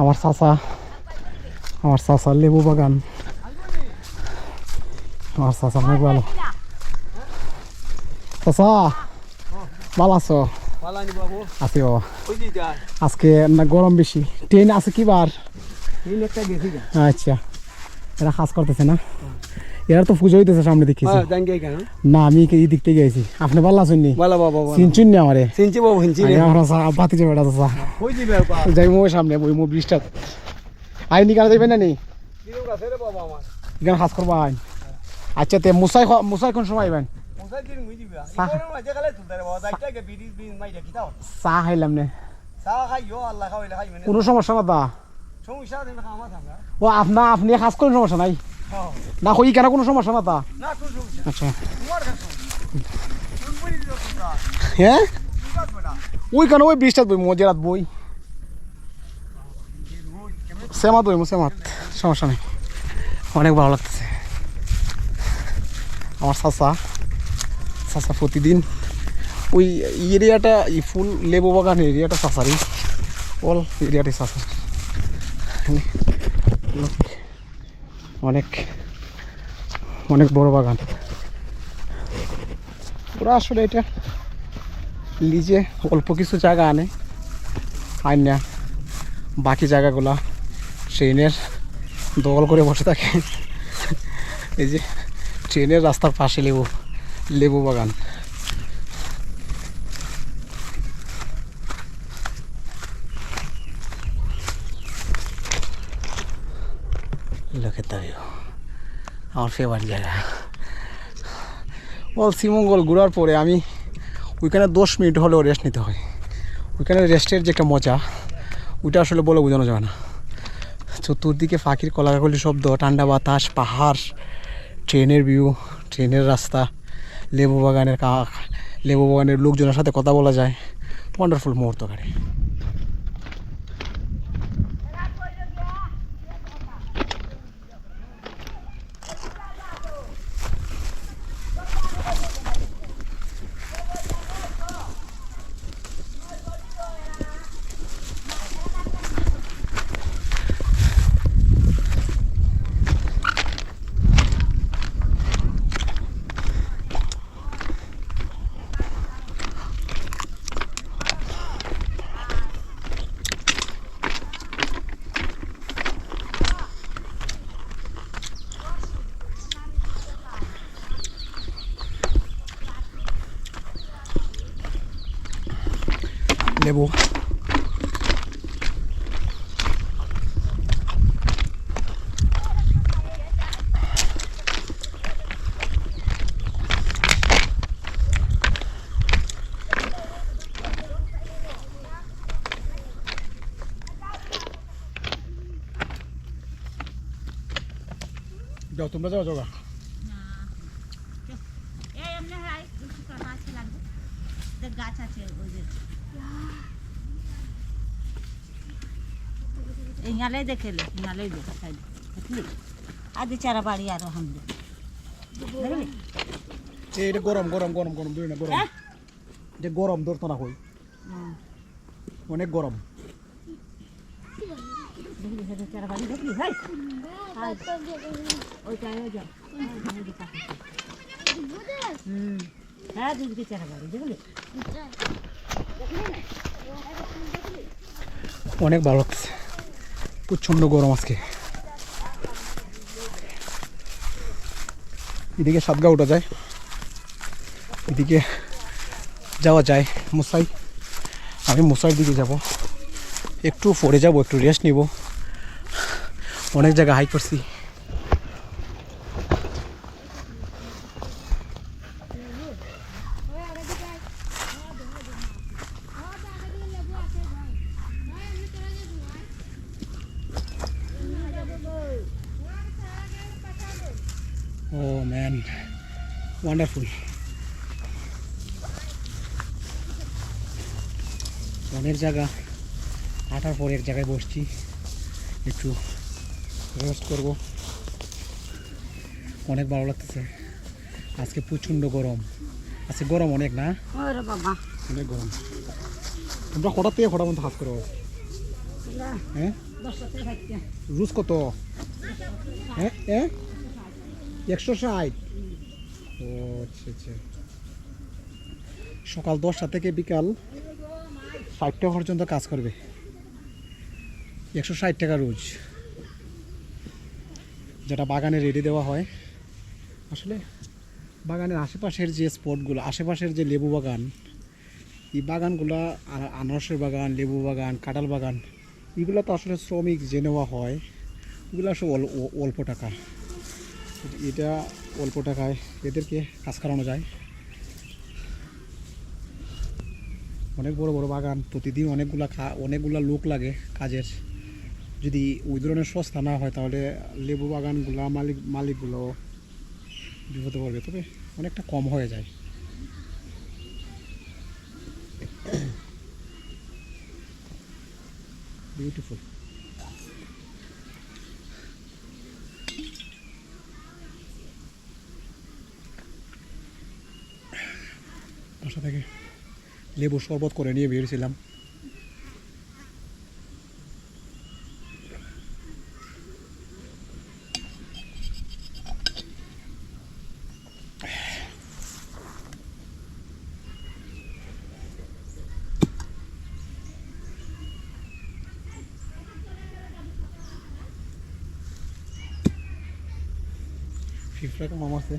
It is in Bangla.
আমার চাচা আমার চাচার লেবু বাগান। আমার চাচা অনেক ভালো চাচা ভালো আছো? আছি যা আজকে না গরম বেশি। ট্রেন আছে কি বার? তিন একটা গেছি যা আচ্ছা এরা কাজ করতেছে না? এরা তো পুজো হইতেছে সামনে দেখেছি হ্যাঁ কেন? না আমি এই দিক থেকে গেছি আপনি ভালো আছেন নি চিনচুন নি আমারে? বাবু বাতি যাবে যাই মো সামনে বই মো বৃষ্টাত আইনি কারা যাইবেন না নি? এখানে কাজ করব আইন। আচ্ছা তে মুসাই মুসাই কোন সময় আইবেন? চা। খাইলাম নে। কোনো সমস্যা না দা থাকা ও আপনা আপনি কাজ করেন সমস্যা নাই? না কই কেন কোনো সমস্যা না তা আচ্ছা হ্যাঁ? ওই কেন ওই বৃষ্টাত বই মজেরাত বই। সেমাত বই সেমাত সমস্যা নেই। অনেক ভালো লাগতেছে। আমার চাচা চাচা প্রতিদিন ওই এরিয়াটা এই ফুল লেবু বাগান এরিয়াটা চাচারই। অল এরিয়াটাই চাচা অনেক অনেক বড় বাগান। ওরা আসলে এটা লিজে অল্প কিছু জায়গা আনে আর না বাকি জায়গাগুলা ট্রেনের দল করে বসে থাকে। এই যে ট্রেনের রাস্তার পাশে লেবু লেবু বাগান। লোকের দাবিও আমার ফেভার জায়গা বল, শ্রীমঙ্গল ঘোরার পরে আমি ওইখানে দশ মিনিট হলেও রেস্ট নিতে হয়। ওইখানে রেস্টের যে একটা মজা, ওইটা আসলে বলে বোঝানো যায় না। চতুর্দিকে পাখির কলাকাকলি শব্দ, ঠান্ডা বাতাস, পাহাড়, ট্রেনের ভিউ ট্রেনের রাস্তা, লেবু বাগানের কাক, লেবু বাগানের লোকজনের সাথে কথা বলা যায়। ওয়ান্ডারফুল মুহূর্ত কাটে। লেবু যাও তোমরা যাও যাও এই এমনি হয় কিছু করা আছে লাগবে দেখ গাছ আছে ওই যে দেখেলে হিঙালেই দেখ সাইড বুঝলি? আর দি চারা বাড়ি আরও হামলে এটা গরম গরম গরম গরম দুই না গরম। হ্যাঁ? যে গরম ধরতো না কই। হুম। অনেক গরম। হাই! হ্যাঁ দুদিকে চারা বাড়ি দেখলি? অনেক ভালো লাগতেছে প্রচণ্ড গরম আজকে। এদিকে সাতগা ওঠা যায়, এদিকে যাওয়া যায় মুসাই। আমি মুসাইর দিকে যাব। একটু পরে যাব, একটু রেস্ট নিব। অনেক জায়গা হাই করছি। ও ম্যান ওয়ান্ডারফুল অনেক জায়গা হাঁটার পরে এক জায়গায় বসছি। একটু রেস্ট করব। অনেক ভালো লাগতেছে। আজকে প্রচণ্ড গরম। আজকে গরম অনেক না? অনেক গরম। তোমরা হঠাৎ থেকে হঠাৎ মতো হাত করো। হ্যাঁ? রুজ কত? হ্যাঁ? হ্যাঁ? একশো ষাট। ও আচ্ছা আচ্ছা। সকাল দশটা থেকে বিকাল ষাটটা পর্যন্ত কাজ করবে। একশো ষাট টাকা রোজ। যেটা বাগানে রেডি দেওয়া হয়। আসলে বাগানের আশেপাশের যে স্পটগুলো আশেপাশের যে লেবু বাগান, এই বাগানগুলো আনারসের বাগান, লেবু বাগান, কাঁঠাল বাগান, এগুলো তো আসলে শ্রমিক যে নেওয়া হয়, এগুলো অ- অল্প টাকা। এটা অল্প টাকায় এদেরকে কাজ করানো যায়। অনেক বড় বড় বাগান, প্রতিদিন অনেকগুলা অনেকগুলা লোক লাগে কাজের। যদি ওই ধরনের সস্তা না হয়, তাহলে লেবু বাগানগুলা, মালিক মালিকগুলো বিপদে পড়বে। তবে অনেকটা কম হয়ে যায়। বিউটিফুল বাসা থেকে লেবু শরবত করে নিয়ে বেরিয়েছিলাম ফিফরা কম আছে